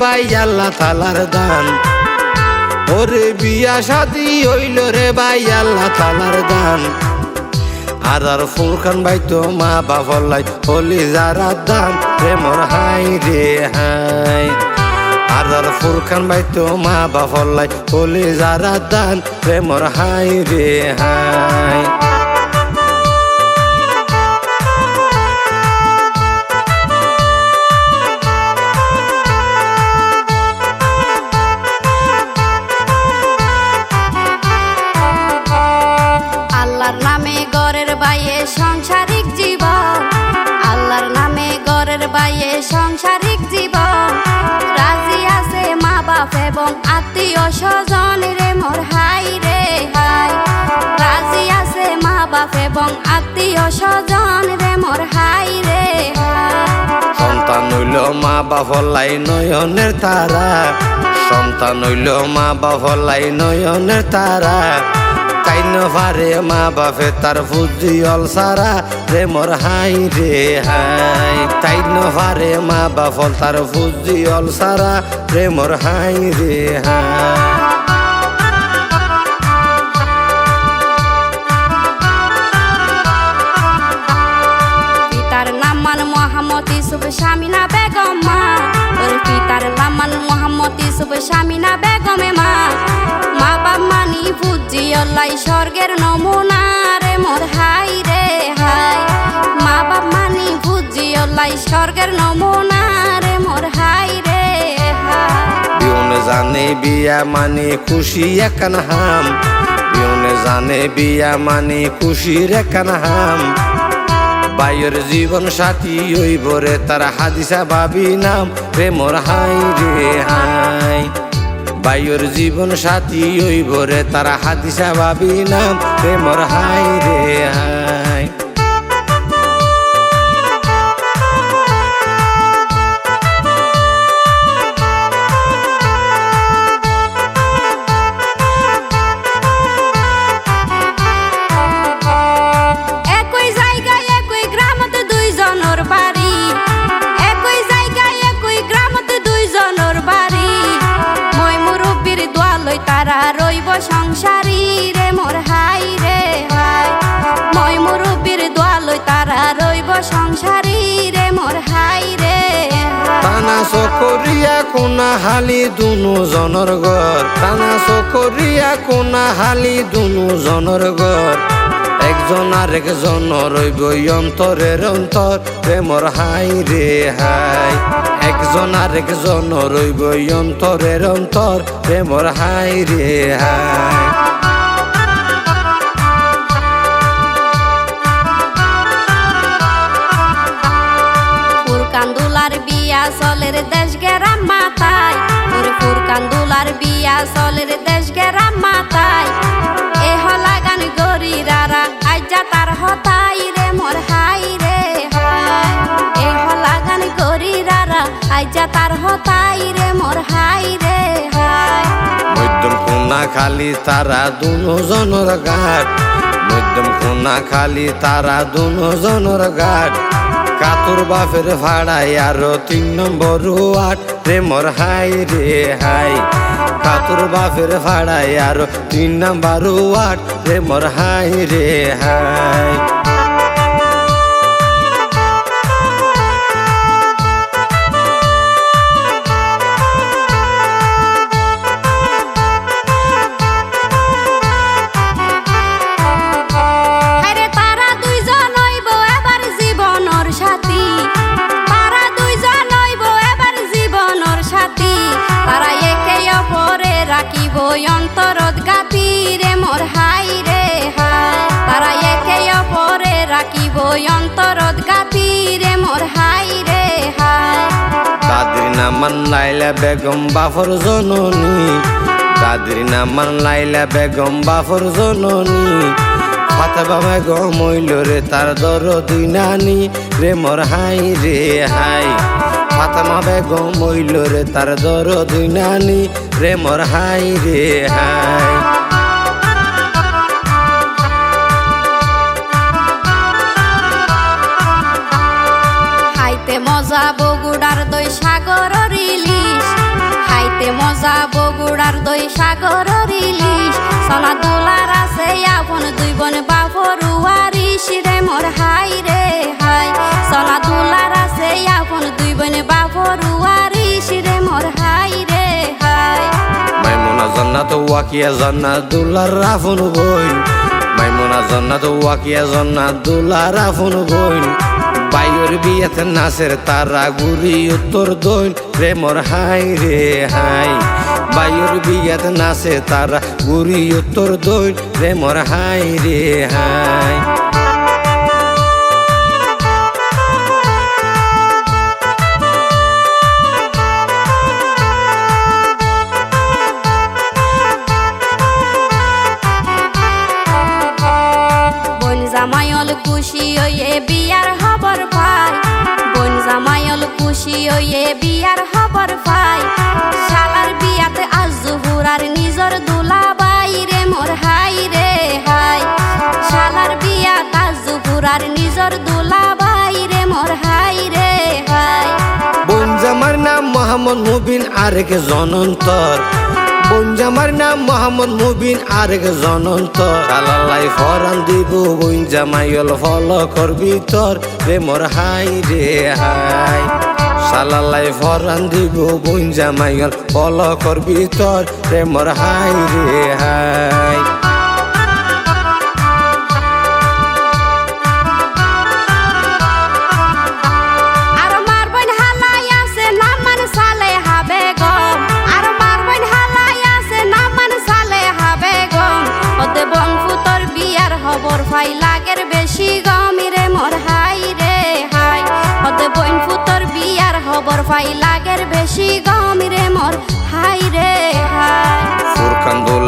ভাই আল্লাহ তালার দান। ওরে বিয়া শাদি হইল রে ভাই, আল্লাহ তালার দান। আর আর ফুরখান ভাই তো মা বাবলাই হলি যারা দান। প্রেমর হাই রে হাই। আর আর ফুরখান ভাই তো মা বাবলাই হলি যারা দান। প্রেমর হাই রে হাই। আত্মীয় স্বজন রে মোর হাই রে হাই। রাজি আছে মা বাপ এবং আত্মীয় স্বজন রে মোর হাই রে সন্তান হইল মা বাফলাই নয়নের তারা। সন্তান হইল মা বাফলাই নয়নের তারা। কাইন পারে মা বাপে তার ফুজিয়ল সারা প্রেমর হাই রে হাই। তাইন পারে মা বাফল তার ফুজিয়ল সারা, প্রেমর হাই রে ইসুফ শামিনা বেগম মা। ওর পিতার নাম মান মোহাম্মদ শামিনা বেগমে মা। মা বাপ মানি অল্লাই স্বর্গের নমুনা রে, মোর হাই রে স্বর্গের নমুনা মোর হাই রে বিউনে জানে বিয়া মানে খুশি একান হাম। বিউনে জানে বিয়া মানে খুশির একান হাম। বাইয়ের জীবন সাথী ওই ভরে তার হাদিসা ভাবি নাম। প্রেমর হাই রে হাই। বাইয়ের জীবন সাথী ওই ভরে তার হাদিসা ভাবি নাম। প্রেমর হাই রে হাই। রইব সংসারী রে, মোর হাই রে, হাই। মই মুরব্বীর দোয়ালই তারা রইব সংসারী রে, মোর হাই রে, হাই। টানা চকরিয়া কোনা হালি দুনু জনৰ ঘৰ টানা চকরিয়া কোনা হালি দুনু জনৰ ঘৰ একজন আর একজন রইব অন্তরের অন্তর। প্রেমর হাই রে, হাই। একজন আর একজন রইব অন্তরের অন্তর, প্রেমর হাই রে হাই ফুরকান্দুলার বিয়া চলের দেশ গেরাম মাতায় ফুরকান্দুলার বিয়া চলের দেশ গেরাম মাতায় এ হলা গান গরিরারা আজ্জা তার হতাই রে, মোর হাই রে হাই আজ্জা তার হতাই রে, মোর হাই রে, হাই। মধ্যম খালি তারা জনের মধ্যম কোনা খালি তারা দুনো জনের কাতুর বাপের ভাড়াই আরও তিন নম্বর ওয়াট প্রেমর হাই রে, হাই। কাতুর বাপের ভাড়াই আরও তিন নম্বর ওয়াট প্রেমর হাই রে, হাই। নামান লাইলা বেগম বাফর জননী। দাদির নামান লাইলা বেগম বাফর জননী। ফাতেমা বেগম হইল রে তার দর দুই নানি। রে মোর হাই রে হাই। ফাতেমা বেগম হইল রে তার দর দুই নানি। রে মোর হাই রে হাই। মজা বগুড়ার দই সাগর ইলিশ খাইতে মজা বগুড়ার দই সাগর ইলিশ সোনা দোলার আছে আপন, দুই বোন বাপর উয়ারিস রে মোর হাই রে হাই। সোনা দোলার আছে আপন, দুই বোন বাপর উয়ারিস রে মোর হাই রে হাই। মাইমুনা জান্নাত ওয়াকিয়া জান্নাত দুলার রাফুন বইন মাইমুনা জান্নাত ওয়াকিয়া জান্নাত দুলার রাফুন বইন বাইর বিয়াতে নাচের তারা গুরি উত্তর দইন প্রেমর হাই রে হাই। বাইর বিয়াতে নাচে তারা গুরি উত্তর দইন প্রেমর হাই রে হাই। মোহাম্মদ মুবিন আরেক জনন্তর। বঞ্জামার নাম মোহাম্মদ মুবিন আরেক জনন্তর। আলালাই ফরান দিব বঞ্জামাইল ফল করবি তোর রে মোর হাই রে হাই। সালালাই ফরান দিব বঞ্জামাইল ফল করবি তোর রে মোর হাই রে হাই।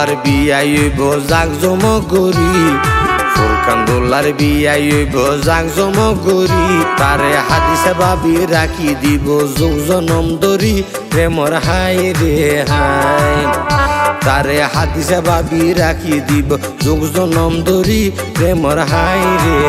দোলার বিয়াইব জাক জম গরি ফুরকান দোলার বিয়াইব জাক জম গরি তারে হাদিসে ভাবি রাখি দিব, যোগ জনম দরি প্রেমর হাই রে হাই তারে হাদিসে ভাবি রাখি দিব, যোগ জনম দরি প্রেমর হাই রে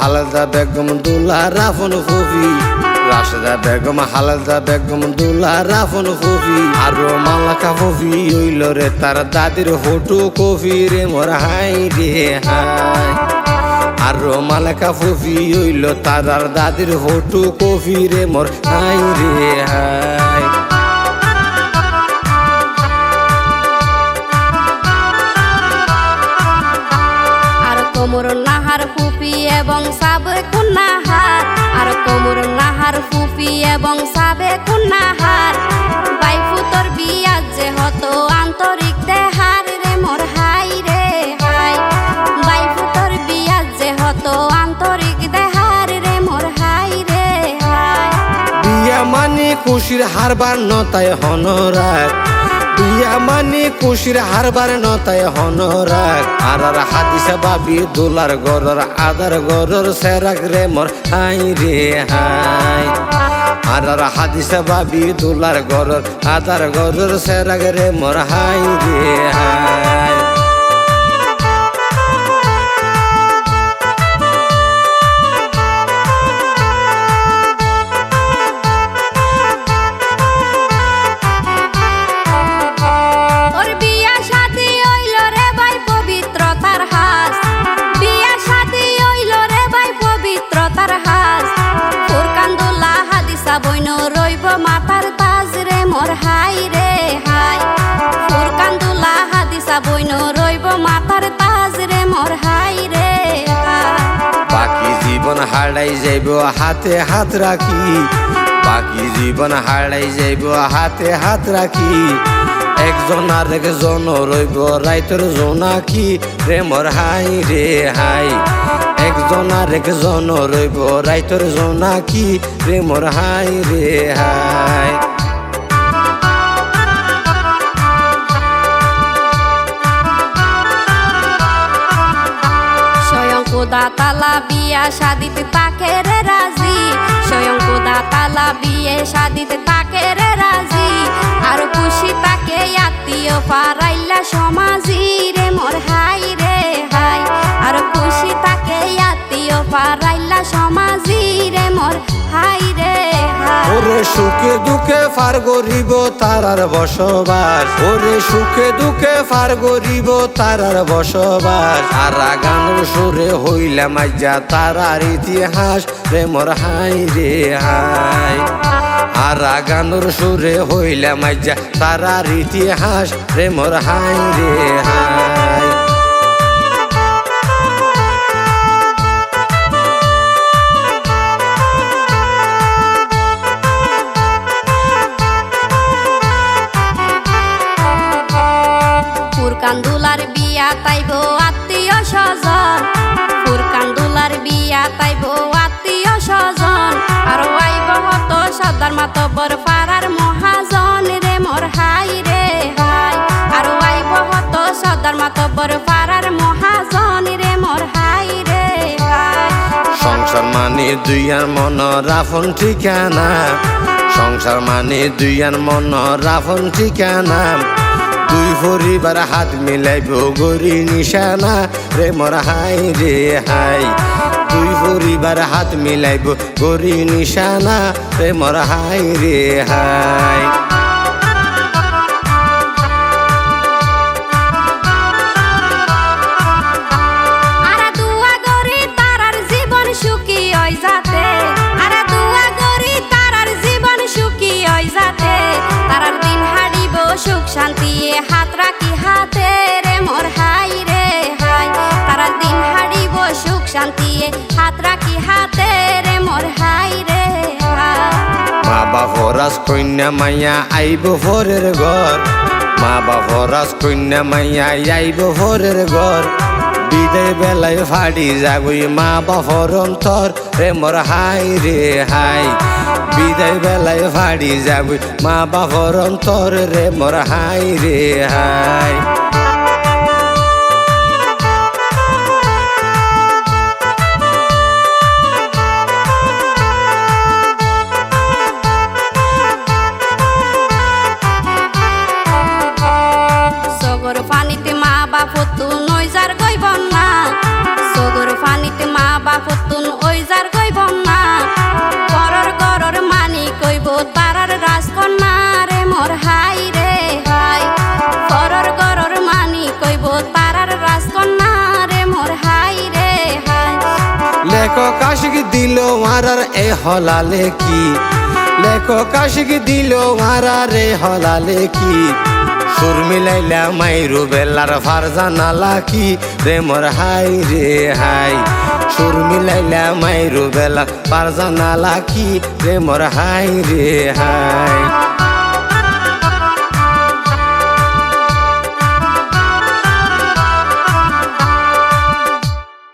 হালদা বেগম দুলা রাফন ফুফি রাশেদা বেগম হালদা বেগম দুলা রাফন ফুফি আরও মালাকা ফুফি হইল রে তার দাদির হোটু কফি রে মোর হাই রে হাই। আরও মালাকা ফুফি হইল তার দাদির হোটু কফি রে মোর হাই রে হাই। এবং সাবে কুন্নাহার, আর কোমর নাহার ফুপি এবং সাবে কুন্নাহার। বাই ফুতর বিয়া যে হতো আন্তরিক দেহার রে, মোর হাই রে, হাই। বাই ফুতর বিয়া যে হতো আন্তরিক দেহার রে, মোর হাই রে, হাই। বিয়া মানে খুশির হারবার নতায় হনরাগ বিয়া কুশির হারবার নতায় হনরাগ আর আর হাদিস বাবি দোলার গরর, আদার গরর সেরাক রে মর হাই রে হাই। আর আর হাদিস বাবি দোলার গরর, আদার গরর সেরাক রে মর হাই রে হাই। হারাই যাইব, হাতে হাত রাখি। বাকি জীবন হারাই যাইব, হাতে হাত রাখি। একজন আর একজন রইব, রাইতর জোনাকি। প্রেমর হাই, রে হাই। একজন আর একজন রইব, রাইতর জোনাকি। প্রেমর হাই, রে হাই। কোদা তালা বিয়া শাদিতে তাকে রে রাজি? স্বয়ং কোদা তালা বিয়ে শাদিতে তাকে রে রাজি? আর খুশি তাকে আত্মীয় পারাইলা সমাজি রে, মোর হাই রে হাই। আর খুশি তাকে আত্মীয় পারাইলা সমাজি রে মোর হাই রে ওরে সুখে দুঃখে ফার গরিব বসবাস। ওরে সুখে দুঃখে ফার গরিব তারার বসবাস। আর গান সুরে হইলাম যা তারার ইতিহাস প্রেমর হাই রে হাই। আর গানুর সুরে হইলাম যা তারার ইতিহাস প্রেমর হাই রে হাই। দুলার বিয়া তাইব আত্মীয় স্বজন। ফুরকান দুলার বিয়া তাইব আত্মীয় স্বজন। আর আইব হত সর্দার মাতবর পাড়ার মহাজন রে মোর হাই রে হাই। আর আইব হত সর্দার মাতবর পাড়ার মহাজন রে মোর হাই রে হাই। সংসার মানে দুইয়ার মন রাফন ঠিকানা। সংসার মানে দুইয়ার মন রাফন ঠিকানা। দুই পরিবার হাত মিলাই ভোগরি নিশানা, রে মর হাই রে হাই। দুই পরিবার হাত মিলাইব গরি নিশানা, রে মর হাই রে হাই। মা বাপরাজ কন্যা মাইয়া আইব ভোরের ঘর। মা বাপরাজ কন্যা মাইয়া আইব ভোরের ঘর। বিদায় বেলায় ফাড়ি যাগুই মা বাপর অন্তর। রে মোর হাই রে হাই। বিদায় বেলায় ফাড়ি যাগুই মা বাপর অন্তর। রে মোর হাই রে হাই। দিল মারার, এ হলালে কি? লেখক আশিক দিল মারার, এ হলালে কি? সুর মিলাইলা মাইরু বেলার ফারজানা কি? রে মোর হাই রে হাই। সুর মিলাইলা মাইরু বেলা ফারজানা কি? রে মোর হাই রে হাই।